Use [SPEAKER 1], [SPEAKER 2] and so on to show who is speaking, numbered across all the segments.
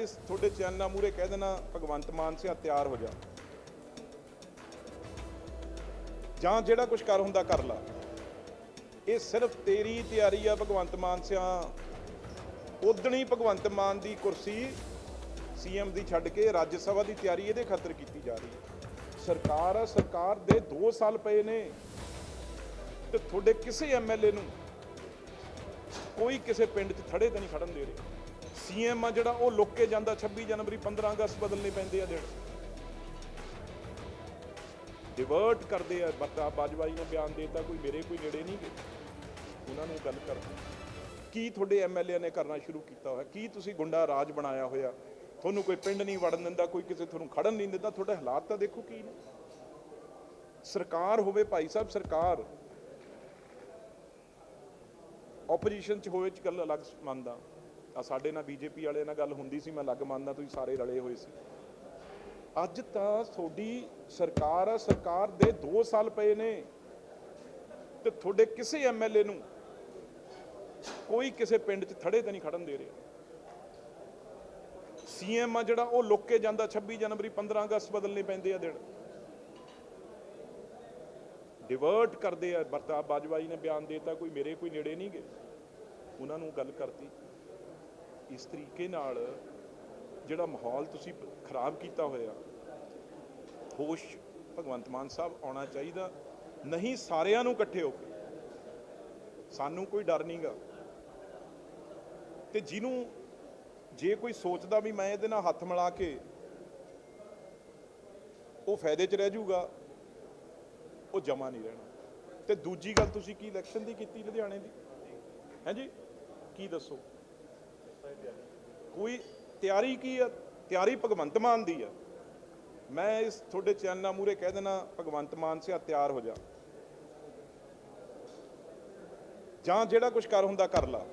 [SPEAKER 1] ਇਸ ਤੁਹਾਡੇ ਚੈਨਲਾਂ ਮੂਰੇ ਕਹਿ ਦੇਣਾ, ਭਗਵੰਤ ਮਾਨ ਸਿਆ ਤਿਆਰ ਹੋ ਜਾ। ਜਾਂ ਜਿਹੜਾ ਕੁਝ ਕਰ ਹੁੰਦਾ ਕਰ ਲਾ। ਇਹ ਸਿਰਫ ਤੇਰੀ ਤਿਆਰੀ ਆ ਭਗਵੰਤ ਮਾਨ ਸਿਆ। ਉਦਣੀ ਭਗਵੰਤ ਮਾਨ ਦੀ ਕੁਰਸੀ ਸੀਐਮ ਦੀ ਛੱਡ ਕੇ ਰਾਜ ਸਭਾ ਦੀ ਤਿਆਰੀ ਇਹਦੇ ਖਾਤਰ ਕੀਤੀ ਜਾ ਰਹੀ ਹੈ। ਸਰਕਾਰ ਆ, ਸਰਕਾਰ ਦੇ 2 ਸਾਲ ਪਏ ਨੇ। ਤੇ ਤੁਹਾਡੇ ਕਿਸੇ ਐਮਐਲਏ ਨੂੰ ਕੋਈ ਕਿਸੇ ਪਿੰਡ 'ਚ ਥੜੇ ਤੇ ਨਹੀਂ ਖੜਨ ਦੇ ਰਹੇ। ਸੀਐਮ ਆ ਜਿਹੜਾ, ਉਹ ਲੁੱਕ ਕੇ ਜਾਂਦਾ 26 ਜਨਵਰੀ 15 ਅਗਸਤ ਬਦਲਨੇ ਪੈਂਦੇ ਆ ਦਿਨ। ਡਿਵਰਟ ਕਰਦੇ ਆ ਬੱਤਾ ਬਾਜਵਾਈ ਨੇ ਬਿਆਨ ਦੇਤਾ, ਕੋਈ ਮੇਰੇ ਕੋਈ ਨੇੜੇ ਨਹੀਂ ਗਏ ਉਹਨਾਂ ਨੂੰ ਗੱਲ ਕਰ ਕੀ ਤੁਹਾਡੇ ਐਮਐਲਏ ਨੇ ਕਰਨਾ ਸ਼ੁਰੂ ਕੀਤਾ ਹੋਇਆ? ਕੀ ਤੁਸੀਂ ਗੁੰਡਾ ਰਾਜ ਬਣਾਇਆ ਹੋਇਆ? ਤੁਹਾਨੂੰ ਕੋਈ ਪਿੰਡ ਨਹੀਂ ਵੜਨ ਦਿੰਦਾ, ਕੋਈ ਕਿਸੇ ਤੁਹਾਨੂੰ ਖੜਨ ਨਹੀਂ ਦਿੰਦਾ, ਤੁਹਾਡੇ ਹਾਲਾਤ ਤਾਂ ਦੇਖੋ ਕੀ ਨੇ। ਸਰਕਾਰ ਹੋਵੇ ਭਾਈ ਸਾਹਿਬ, ਸਰਕਾਰ ਆਪੋਜੀਸ਼ਨ ਚ ਹੋਵੇ, ਚ ਗੱਲ ਅਲੱਗ ਮੰਨਦਾ। ਆ ਸਾਡੇ ਨਾਲ ਬੀਜੇਪੀ ਵਾਲੇ ਨਾਲ ਗੱਲ ਹੁੰਦੀ ਸੀ, ਮੈਂ ਲੱਗ ਮੰਨਦਾ ਤੁਸੀਂ ਸਾਰੇ ਰਲੇ ਹੋਏ ਸੀ। ਅੱਜ ਤਾਂ ਤੁਹਾਡੀ ਸਰਕਾਰ ਆ, ਸਰਕਾਰ ਦੇ 2 ਸਾਲ ਪਏ ਨੇ ਤੇ ਤੁਹਾਡੇ ਕਿਸੇ ਐਮਐਲਏ ਨੂੰ ਕੋਈ ਕਿਸੇ ਪਿੰਡ 'ਚ ਥੜੇ ਤੇ ਨਹੀਂ ਖੜਨ ਦੇ ਰਿਹਾ। ਸੀਐਮ ਆ ਜਿਹੜਾ, ਉਹ ਲੁੱਕ ਕੇ ਜਾਂਦਾ 26 ਜਨਵਰੀ 15 ਅਗਸਤ ਬਦਲਨੇ ਪੈਂਦੇ ਆ ਦਿਨ। ਡਿਵਰਟ ਕਰਦੇ ਆ ਪ੍ਰਤਾਪ ਬਾਜਵਾ ਜੀ ਨੇ ਬਿਆਨ ਦੇਤਾ, ਕੋਈ ਮੇਰੇ ਕੋਈ ਨੇੜੇ ਨਹੀਂ ਗਏ ਉਹਨਾਂ ਨੂੰ ਗੱਲ ਕਰਤੀ। ਇਸ ਤਰੀਕੇ ਨਾਲ ਜਿਹੜਾ ਮਾਹੌਲ ਤੁਸੀਂ ਖਰਾਬ ਕੀਤਾ ਹੋਇਆ, ਹੋਸ਼ ਭਗਵੰਤ ਮਾਨ ਸਾਹਿਬ ਆਉਣਾ ਚਾਹੀਦਾ। ਨਹੀਂ ਸਾਰਿਆਂ ਨੂੰ ਇਕੱਠੇ ਹੋ ਕੇ। ਸਾਨੂੰ ਕੋਈ ਡਰ ਨਹੀਂਗਾ ਤੇ ਜਿਹਨੂੰ ਜੇ ਕੋਈ ਸੋਚਦਾ ਵੀ ਮੈਂ ਇਹਦੇ ਨਾਲ ਹੱਥ ਮਿਲਾ ਕੇ ਉਹ ਫਾਇਦੇ 'ਚ ਰਹਿ ਜਾਊਗਾ ਉਹ ਜਮਾ ਨਹੀਂ ਰਹਿਣਾ। ਤੇ ਦੂਜੀ ਗੱਲ ਤੁਸੀਂ ਕੀ ਇਲੈਕਸ਼ਨ ਦੀ ਕੀਤੀ ਲੁਧਿਆਣੇ ਦੀ? ਹਾਂਜੀ ਕੀ ਦੱਸੋ? ਕੋਈ ਤਿਆਰੀ ਕੀ ਆ? ਤਿਆਰੀ ਭਗਵੰਤ ਮਾਨ ਦੀ ਆ। ਮੈਂ ਇਸ ਤੁਹਾਡੇ ਚੈਨਲਾਂ ਮੂਰੇ ਕਹਿ ਦੇਣਾ ਭਗਵੰਤ ਮਾਨ ਸਿਆ ਤਿਆਰ ਹੋ ਜਾ। ਜਾਂ ਜਿਹੜਾ ਕੁਝ ਕਰ ਹੁੰਦਾ ਕਰ ਲਾ।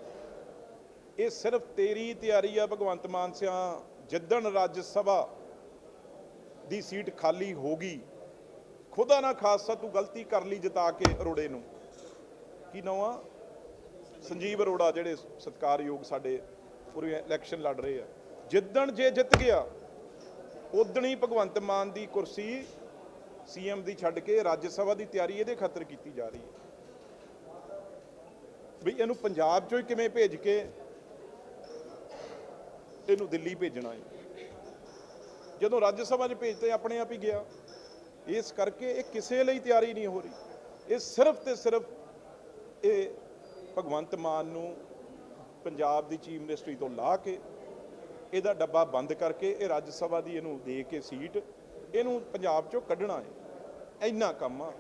[SPEAKER 1] ਇਹ ਸਿਰਫ ਤੇਰੀ ਤਿਆਰੀ ਆ ਭਗਵੰਤ ਮਾਨ ਸਿਆ। ਜਿੱਦਣ ਰਾਜ ਸਭਾ ਦੀ ਸੀਟ ਖਾਲੀ ਹੋ ਗਈ, ਖੁਦਾ ਨਾ ਖਾਸਾ ਤੂੰ ਗਲਤੀ ਕਰ ਲਈ ਜਿਤਾ ਕੇ ਅਰੋੜੇ ਨੂੰ। ਕੀ ਨਵਾਂ? ਸੰਜੀਵ ਅਰੋੜਾ ਜਿਹੜੇ ਸਤਿਕਾਰਯੋਗ ਸਾਡੇ ਪੂਰੇ ਇਲੈਕਸ਼ਨ ਲੜ ਰਹੇ ਆ। ਜਿੱਦਣ ਜੇ ਜਿੱਤ ਗਿਆ ਉਦਣ ਹੀ ਭਗਵੰਤ ਮਾਨ ਦੀ ਕੁਰਸੀ ਸੀਐਮ ਦੀ ਛੱਡ ਕੇ ਰਾਜ ਸਭਾ ਦੀ ਤਿਆਰੀ ਇਹਦੇ ਖਾਤਰ ਕੀਤੀ ਜਾ ਰਹੀ ਹੈ। ਵੀ ਇਹਨੂੰ ਪੰਜਾਬ ਚੋਂ ਹੀ ਕਿਵੇਂ ਭੇਜ ਕੇ ਇਹਨੂੰ ਦਿੱਲੀ ਭੇਜਣਾ ਹੈ? ਜਦੋਂ ਰਾਜ ਸਭਾ 'ਚ ਭੇਜਤੇ ਆਪਣੇ ਆਪ ਹੀ ਗਿਆ, ਇਸ ਕਰਕੇ ਇਹ ਕਿਸੇ ਲਈ ਤਿਆਰੀ ਨਹੀਂ ਹੋ ਰਹੀ। ਇਹ ਸਿਰਫ ਤੇ ਸਿਰਫ ਇਹ ਭਗਵੰਤ ਮਾਨ ਨੂੰ ਪੰਜਾਬ ਦੀ ਚੀਫ ਮਿਨਿਸਟਰੀ ਤੋਂ ਲਾ ਕੇ ਇਹਦਾ ਡੱਬਾ ਬੰਦ ਕਰਕੇ ਇਹ ਰਾਜ ਸਭਾ ਦੀ ਇਹਨੂੰ ਦੇ ਕੇ ਸੀਟ, ਇਹਨੂੰ ਪੰਜਾਬ ਚੋਂ ਕੱਢਣਾ ਹੈ। ਇੰਨਾ ਕੰਮ ਆ।